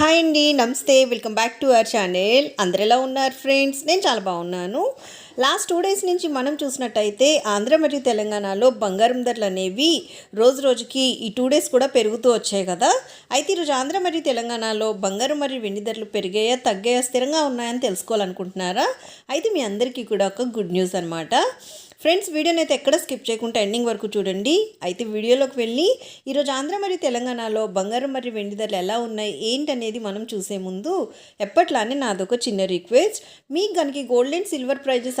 Hi అండి నమస్తే welcome back to our channel. అందరు ఎలా ఉన్నారు ఫ్రెండ్స్? నేను చాలా బాగున్నాను. లాస్ట్ టూ డేస్ నుంచి మనం చూసినట్టయితే ఆంధ్ర మరియు తెలంగాణలో బంగారం ధరలు అనేవి రోజు రోజుకి ఈ టూ డేస్ కూడా పెరుగుతూ వచ్చాయి కదా. అయితే ఈరోజు ఆంధ్ర మరియు తెలంగాణలో బంగారం మరియు వెండి ధరలు పెరిగాయా తగ్గాయా స్థిరంగా ఉన్నాయని తెలుసుకోవాలనుకుంటున్నారా? అయితే మీ అందరికీ కూడా ఒక గుడ్ న్యూస్ అనమాట ఫ్రెండ్స్ వీడియోని అయితే ఎక్కడ స్కిప్ చేయకుండా ఎండింగ్ వరకు చూడండి. అయితే వీడియోలోకి వెళ్ళి ఈరోజు ఆంధ్ర మరియు తెలంగాణలో బంగారం మరియు వెండి ధరలు ఎలా ఉన్నాయి ఏంటనేది మనం చూసే ముందు ఎప్పట్లానే నాదొక చిన్న రిక్వెస్ట్. మీకు కనుక gold and silver prices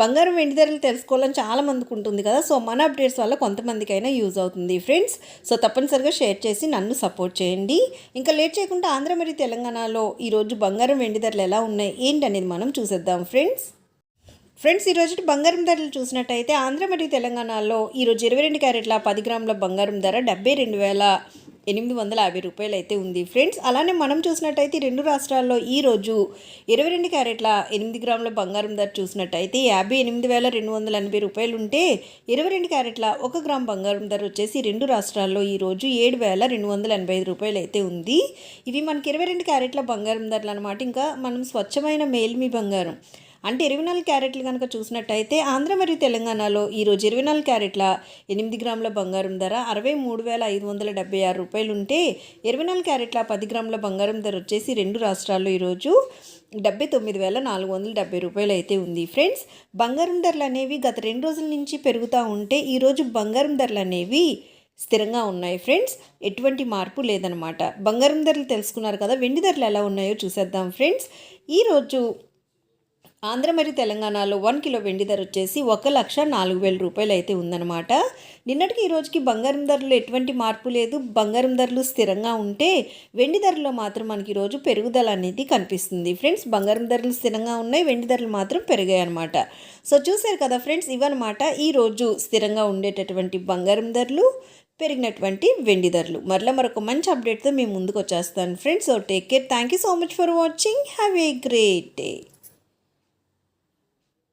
బంగారం వెండి ధరలు తెలుసుకోవాలని చాలా మందికి ఉంటుంది కదా. సో మన అప్డేట్స్ వల్ల కొంతమందికైనా యూజ్ అవుతుంది ఫ్రెండ్స్. సో తప్పనిసరిగా షేర్ చేసి నన్ను సపోర్ట్ చేయండి. ఇంకా లేట్ చేయకుండా ఆంధ్ర మరియు తెలంగాణలో ఈరోజు బంగారం వెండి ధరలు ఎలా ఉన్నాయి? ఏంటనేది మనం చూసేద్దాం ఫ్రెండ్స్. ఫ్రెండ్స్ ఈరోజు బంగారం ధరలు చూసినట్టయితే ఆంధ్ర మరియు తెలంగాణలో ఈరోజు ఇరవై రెండు క్యారెట్ల పది గ్రాముల బంగారం ధర డెబ్బై రెండు వేల ఎనిమిది వందల యాభై రూపాయలు అయితే ఉంది. ఫ్రెండ్స్ అలానే మనం చూసినట్టయితే రెండు రాష్ట్రాల్లో ఈరోజు ఇరవై రెండు క్యారెట్ల ఎనిమిది గ్రాముల బంగారం ధర చూసినట్టయితే యాభై ఎనిమిది వేల రెండు వందల ఎనభై రూపాయలు ఉంటే ఇరవై రెండు క్యారెట్ల ఒక గ్రామ్ బంగారం ధర వచ్చేసి రెండు రాష్ట్రాల్లో ఈరోజు ఏడు వేల రెండు వందల ఎనభై ఐదు రూపాయలు అయితే ఉంది. ఇవి మనకి ఇరవై రెండు క్యారెట్ల బంగారం ధరలు అనమాట ఇంకా మనం స్వచ్ఛమైన మేల్మి బంగారం అంటే ఇరవై నాలుగు క్యారెట్లు కనుక చూసినట్టయితే ఆంధ్ర మరియు తెలంగాణలో ఈరోజు ఇరవై నాలుగు క్యారెట్ల ఎనిమిది గ్రాముల బంగారం ధర అరవై మూడు వేల ఐదు వందల డెబ్బై ఆరు రూపాయలు ఉంటే ఇరవై నాలుగు క్యారెట్ల పది గ్రాముల బంగారం ధర వచ్చేసి రెండు రాష్ట్రాల్లో ఈరోజు డెబ్బై తొమ్మిది వేల నాలుగు వందల డెబ్బై రూపాయలు అయితే ఉంది. ఫ్రెండ్స్ బంగారం ధరలు అనేవి గత రెండు రోజుల నుంచి పెరుగుతూ ఉంటే ఈరోజు బంగారం ధరలు అనేవి స్థిరంగా ఉన్నాయి. ఫ్రెండ్స్ ఎటువంటి మార్పు లేదనమాట బంగారం ధరలు తెలుసుకున్నారు కదా వెండి ధరలు ఎలా ఉన్నాయో చూసేద్దాం. ఫ్రెండ్స్ ఈరోజు ఆంధ్ర మరియు తెలంగాణలో వన్ కిలో వెండి ధర వచ్చేసి ఒక లక్ష నాలుగు వేల రూపాయలు అయితే ఉందన్నమాట. నిన్నటికి ఈ రోజుకి బంగారం ధరలు ఎటువంటి మార్పు లేదు. బంగారం ధరలు స్థిరంగా ఉంటే వెండి ధరలో మాత్రం మనకి ఈరోజు పెరుగుదల అనేది కనిపిస్తుంది. ఫ్రెండ్స్ బంగారం ధరలు స్థిరంగా ఉన్నాయి వెండి ధరలు మాత్రం పెరిగాయి అనమాట సో చూశారు కదా ఫ్రెండ్స్ ఇవన్నమాట ఈరోజు స్థిరంగా ఉండేటటువంటి బంగారం ధరలు పెరిగినటువంటి వెండి ధరలు. మరలా మరొక మంచి అప్డేట్తో మేము ముందుకు వచ్చేస్తాను. Friends so take care thank you so much for watching have a great day